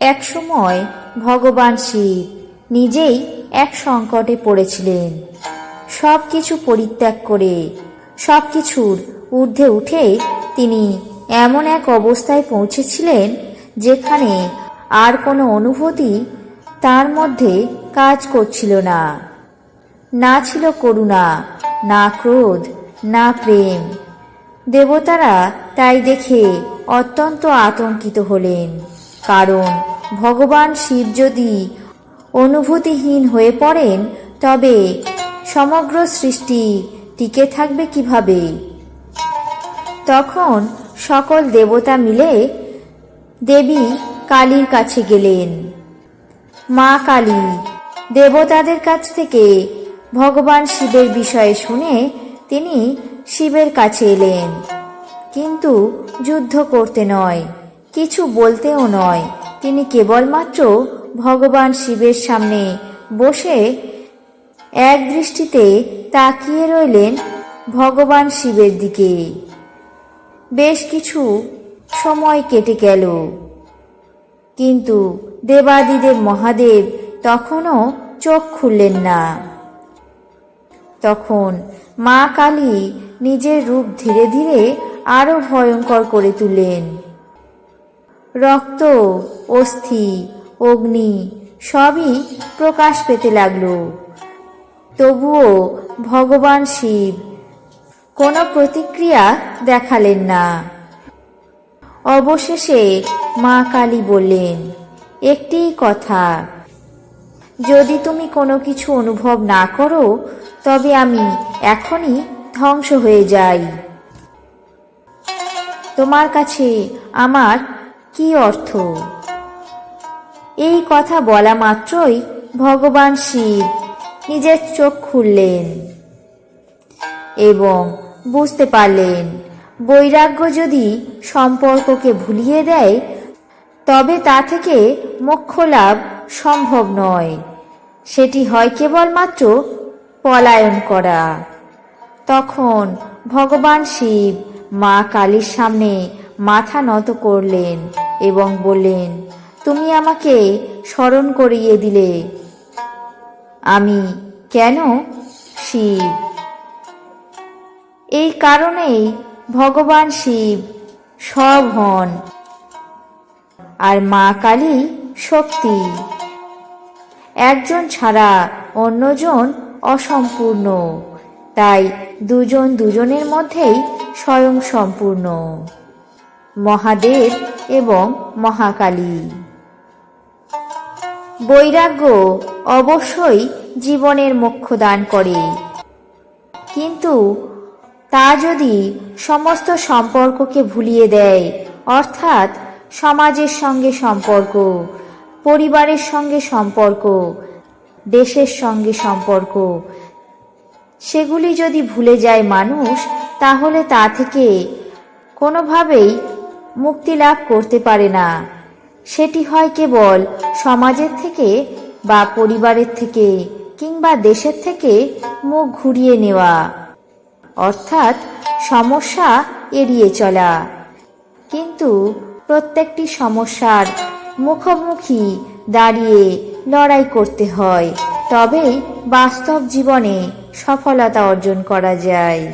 একসময় ভগবান শিব নিজেই এক সংকটে পড়েছিলেন। সব কিছু পরিত্যাগ করে সব কিছুর ঊর্ধ্বে উঠে তিনি এমন এক অবস্থায় পৌঁছেছিলেন যেখানে আর কোনো অনুভূতি তার মধ্যে কাজ করছিল না। না ছিল করুণা, না ক্রোধ, না প্রেম। দেবতারা তাই দেখে অত্যন্ত আতঙ্কিত হলেন। কারণ ভগবান শিব যদি অনুভূতিহীন হয়ে পড়েন, তবে সমগ্র সৃষ্টি টিকে থাকবে কীভাবে? তখন সকল দেবতা মিলে দেবী কালীর কাছে গেলেন। মা কালী, দেবতাদের কাছ থেকে ভগবান শিবের বিষয়ে শুনে তিনি শিবের কাছে এলেন। কিন্তু যুদ্ধ করতে নয়। কিছু বলতেও নয়। তিনি কেবলমাত্র ভগবান শিবের সামনে বসে এক দৃষ্টিতে তাকিয়ে রইলেন ভগবান শিবের দিকে। বেশ কিছু সময় কেটে গেল। কিন্তু দেবাদিদেব মহাদেব তখনও চোখ খুললেন না। তখন মা কালী নিজের রূপ ধীরে ধীরে আরও ভয়ঙ্কর করে তুললেন। রক্ত, অস্থি, অগ্নি সবই প্রকাশ পেতে লাগল। তবুও ভগবান শিব কোনো প্রতিক্রিয়া দেখালেন না। অবশেষে মা কালী বললেন, একটি কথা। যদি তুমি কোনো কিছু অনুভব না করো, তবে আমি এখনই ধ্বংস হয়ে যাই। তোমার কাছে আমার কি অর্থ? এই কথা বলা মাত্রই ভগবান শিব নিজের চোখ খুললেন এবং বুঝতে পারলেন, বৈরাগ্য যদি সম্পর্ককে ভুলিয়ে দেয়, তবে তা থেকে মোক্ষ লাভ সম্ভব নয়। সেটি হয় কেবলমাত্র পলায়ন করা। তখন ভগবান শিব মা কালীর সামনে মাথা নত করলেন এবং বললেন, তুমি আমাকে স্মরণ করিয়ে দিলে। আমি কেন? শিব। এই কারণেই ভগবান শিব সব হন আর মা কালী শক্তি। একজন ছাড়া অন্যজন অসম্পূর্ণ। তাই দুজন দুজনের মধ্যেই স্বয়ং সম্পূর্ণ। মহাদেব এবং মহাকালী। বৈরাগ্য অবশ্যই জীবনের মোক্ষ দান করে। কিন্তু তা যদি সমস্ত সম্পর্ককে ভুলিয়ে দেয়, অর্থাৎ সমাজের সঙ্গে সম্পর্ক, পরিবারের সঙ্গে সম্পর্ক, দেশের সঙ্গে সম্পর্ক, সেগুলি যদি ভুলে যায় মানুষ, তাহলে তা থেকে কোনোভাবেই মুক্তি লাভ করতে পারে না। সেটি হয় কেবল সমাজের থেকে বা পরিবারের থেকে কিংবা দেশের থেকে মুখ ঘুরিয়ে নেওয়া। অর্থাৎ সমস্যা এড়িয়ে চলা। কিন্তু প্রত্যেকটি সমস্যার মুখোমুখি দাঁড়িয়ে লড়াই করতে হয়। তবেই বাস্তব জীবনে সফলতা অর্জন করা যায়।